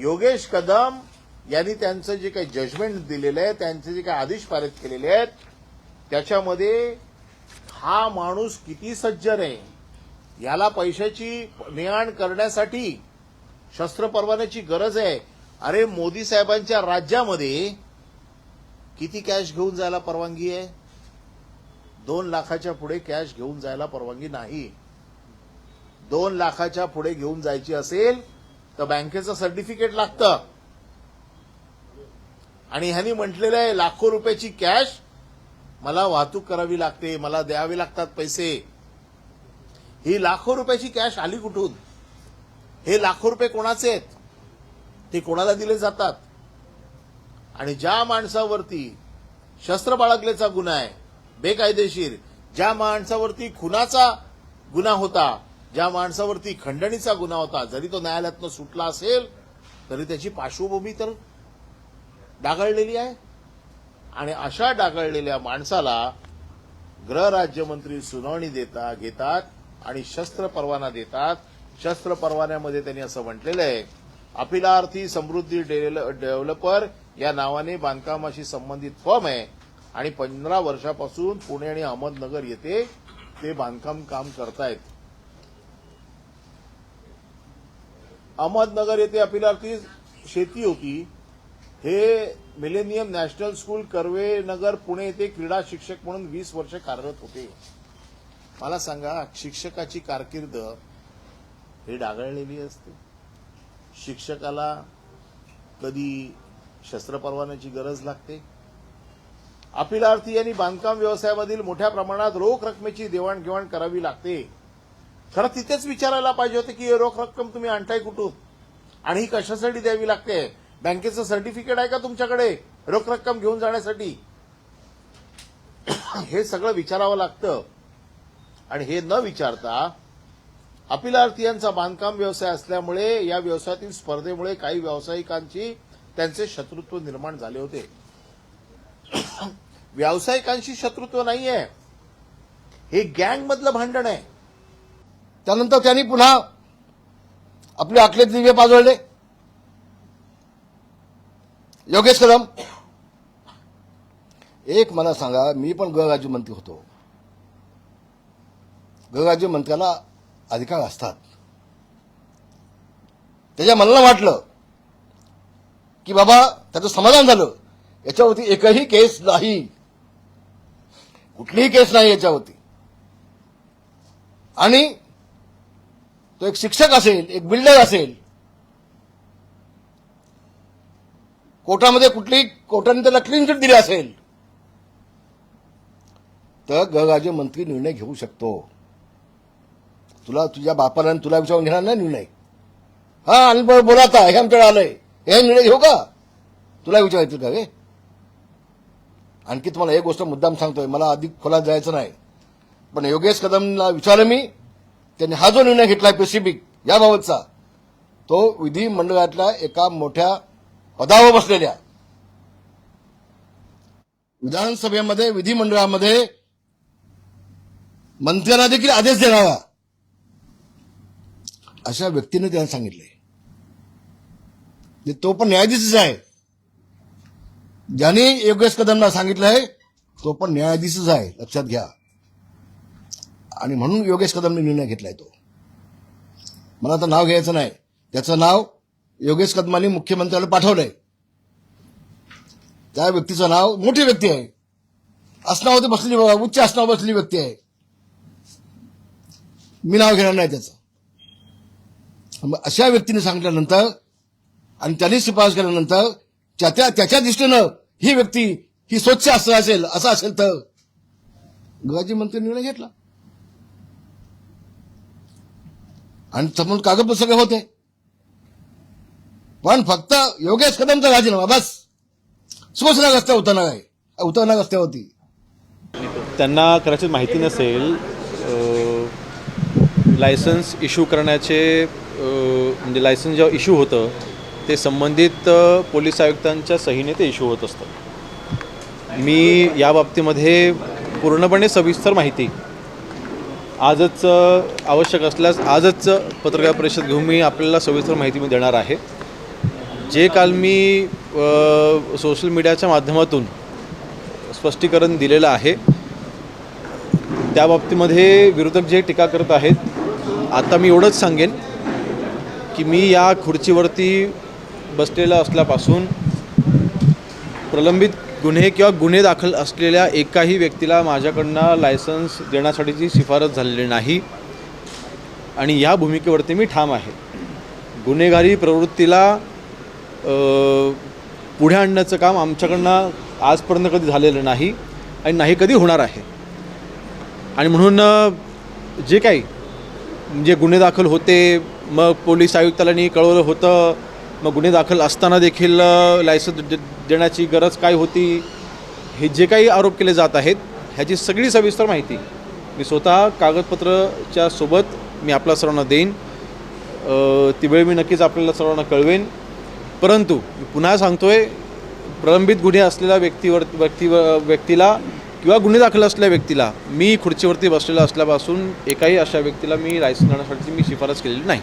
योगेश कदम यांनी त्यांचं जे काही जजमेंट दिलेलं आहे त्यांचे जे काही आदेश पारित केलेले आहेत त्याच्यामध्ये हा माणूस किती सज्जन आहे याला पैशाची नेआण करण्यासाठी शस्त्र परवान्याची गरज आहे. अरे मोदी साहेबांच्या राज्यामध्ये किती कॅश घेऊन जायला परवानगी आहे? दोन लाखाच्या पुढे कॅश घेऊन जायला परवानगी नाही. दोन लाखाच्या पुढे घेऊन जायची असेल तर बँकेचं सर्टिफिकेट लागतं. आणि ह्यांनी म्हटलेलं आहे लाखो रुपयाची कॅश मला वाहतूक करावी लागते मला द्यावे लागतात पैसे. ही लाखो रुपयाची कॅश आली कुठून? हे लाखो रुपये कोणाचे आहेत? ते कोणाला दिले जातात? आणि ज्या माणसावरती शस्त्र बाळगल्याचा गुन्हा आहे बेकायदेशीर ज्या माणसावरती खुनाचा गुन्हा होता ज्या माणसावरती खंडणीचा गुन्हा होता जरी तो न्यायालयातनं सुटला असेल तरी त्याची पार्श्वभूमी तर डागाळलेली आहे. आणि अशा डागाळलेल्या माणसाला गृहराज्यमंत्री सुनावणी देता घेतात आणि शस्त्र परवाना देतात. शस्त्र परवान्यामध्ये त्यांनी असं म्हटलेलं आहे अपिलार्थी समृद्धी डेव्हलपर या नावाने बांधकामाशी संबंधित फर्म आहे आणि पंधरा वर्षापासून पुणे आणि अहमदनगर येथे ते बांधकाम काम करतायत. अहमदनगर येथे अपिलार्थी शेती होती. हे millennium national school Karve Nagar Pune येथे क्रीडा शिक्षक म्हणून वीस वर्ष कार्यरत होते. मला सांगा शिक्षकाची कारकीर्द हे डागळलेली असते. शिक्षकाला कधी शस्त्र परवान्याची गरज लागते? अपिलार्थी यांनी बांधकाम व्यवसायामधील मोठ्या प्रमाणात रोख रकमेची देवाणघेवाण करावी लागते. खरं तिथेच विचारायला पाहिजे होते की रोख रक्कम तुम्ही आणताय कुठून? आणि ही कशासाठी द्यावी लागते? बँकेचं सर्टिफिकेट आहे का तुमच्याकडे? रोख रक्कम घेऊन जाण्यासाठी? हे सगळं विचारावं लागतं. आणि हे न विचारता अपिलार्थियांचा बांधकाम व्यवसाय असल्यामुळे या व्यवसायातील स्पर्धेमुळे काही व्यावसायिकांची त्यांचे शत्रुत्व निर्माण झाले होते. व्यावसायिकांशी शत्रुत्व नाहीये. हे गँगमधलं भांडण आहे. त्यानंतर त्यांनी पुन्हा आपले आखले दिवे पाजळले. योगेश कदम एक मला सांगा मी पण गृहराज्यमंत्री होतो. गृहराज्यमंत्र्याला अधिकार असतात. त्याच्या मनाला वाटलं की बाबा त्याचं समाधान झालं. याच्यावरती एकही केस नाही. कुठलीही केस नाही याच्यावरती. आणि तो एक शिक्षक असेल एक बिल्डर असेल. कोर्टामध्ये कुठली कोर्टाने त्याला क्लीन चिट दिली असेल तर गृहराज्यमंत्री निर्णय घेऊ शकतो. तुला तुझ्या बापाला तुला विचारून घेणार नाही निर्णय. हा आणि बरं बोला आता हे आमच्याकडे आलंय. हे निर्णय घेऊ का? तुला विचारायचं का रे? आणखी तुम्हाला एक गोष्ट मुद्दाम सांगतोय मला अधिक खोलात जायचं नाही. पण योगेश कदमला विचारलं मी त्यांनी हा जो निर्णय घेतला पेसिफिक याबाबतचा तो विधिमंडळातल्या एका मोठ्या पदावर बसलेल्या. विधानसभेमध्ये विधिमंडळामध्ये मंत्र्यांना देखील आदेश देणारा अशा व्यक्तीने त्यांना सांगितले. म्हणजे तो पण न्यायाधीशच आहे. ज्याने योगेश कदमला सांगितलंय तो पण न्यायाधीशच आहे. लक्षात घ्या. आणि म्हणून योगेश कदमने निर्णय घेतलाय तो. मला आता नाव घ्यायचं नाही. त्याचं नाव योगेश कदमांनी मुख्यमंत्र्याला पाठवलंय. त्या व्यक्तीचं नाव मोठी व्यक्ती आहे. आसनावरती बसलेली उच्च आसनावर बसलेली व्यक्ती आहे. मी नाव घेणार नाही त्याचं. मग अशा व्यक्तीने सांगितल्यानंतर आणि त्यांनी शिफारस केल्यानंतर त्याच्या त्याच्या दृष्टीनं ही व्यक्ती ही स्वच्छ असं असेल असं असेल तर गृहराज्यमंत्री निर्णय घेतला. आणि समोर कागदपत्र सगळे होते. पण फक्त योगेश कदमचा राजीनामा बस. सुभाषनगर रस्त्या उतरणार आहे. उतरणार रस्त्यावरती. त्यांना कदाचित माहिती नसेल लायसन्स इश्यू करण्याचे म्हणजे लायसन्स जेव्हा इश्यू होतं ते संबंधित पोलीस आयुक्तांच्या सहीने ते इश्यू होत असतं. मी या बाबतीमध्ये पूर्णपणे सविस्तर माहिती आजच आवश्यक असल्यास आजच पत्रकार परिषद घेऊन मी आपल्याला सविस्तर माहिती मी देणार आहे. जे काल मी सोशल मीडियाच्या माध्यमातून स्पष्टीकरण दिलेलं आहे त्या बाबतीमध्ये विरोधक जे टीका करत आहेत आता मी एवढंच सांगेन की मी या खुर्चीवरती बसलेला असल्यापासून प्रलंबित गुन्हे किंवा गुन्हे दाखल असलेल्या एकाही व्यक्तीला माझ्याकडनं लायसन्स देण्यासाठीची शिफारस झालेली नाही. आणि या भूमिकेवरती मी ठाम आहे. गुन्हेगारी प्रवृत्तीला पुढे आणण्याचं काम आमच्याकडनं आजपर्यंत कधी झालेलं नाही आणि नाही कधी होणार आहे. आणि म्हणून जे काही जे गुन्हे दाखल होते मग पोलीस आयुक्तालानी कळवलं होतं मग गुन्हे दाखल असताना देखील लायसन्स दे- देण्याची गरज काय होती? हे जे काही आरोप केले जात आहेत ह्याची सगळी सविस्तर माहिती मी स्वतः कागदपत्रच्या सोबत मी आपल्या सर्वांना देईन. ती वेळ मी नक्कीच आपल्याला सर्वांना कळवेन. परंतु मी पुन्हा सांगतोय प्रलंबित गुन्हे असलेल्या व्यक्तीवर व्यक्ती व्यक्तीला किंवा गुन्हे दाखल असलेल्या व्यक्तीला मी खुर्चीवरती बसलेला असल्यापासून एकाही अशा व्यक्तीला मी लायसन्स देण्यासाठी मी शिफारस केलेली नाही.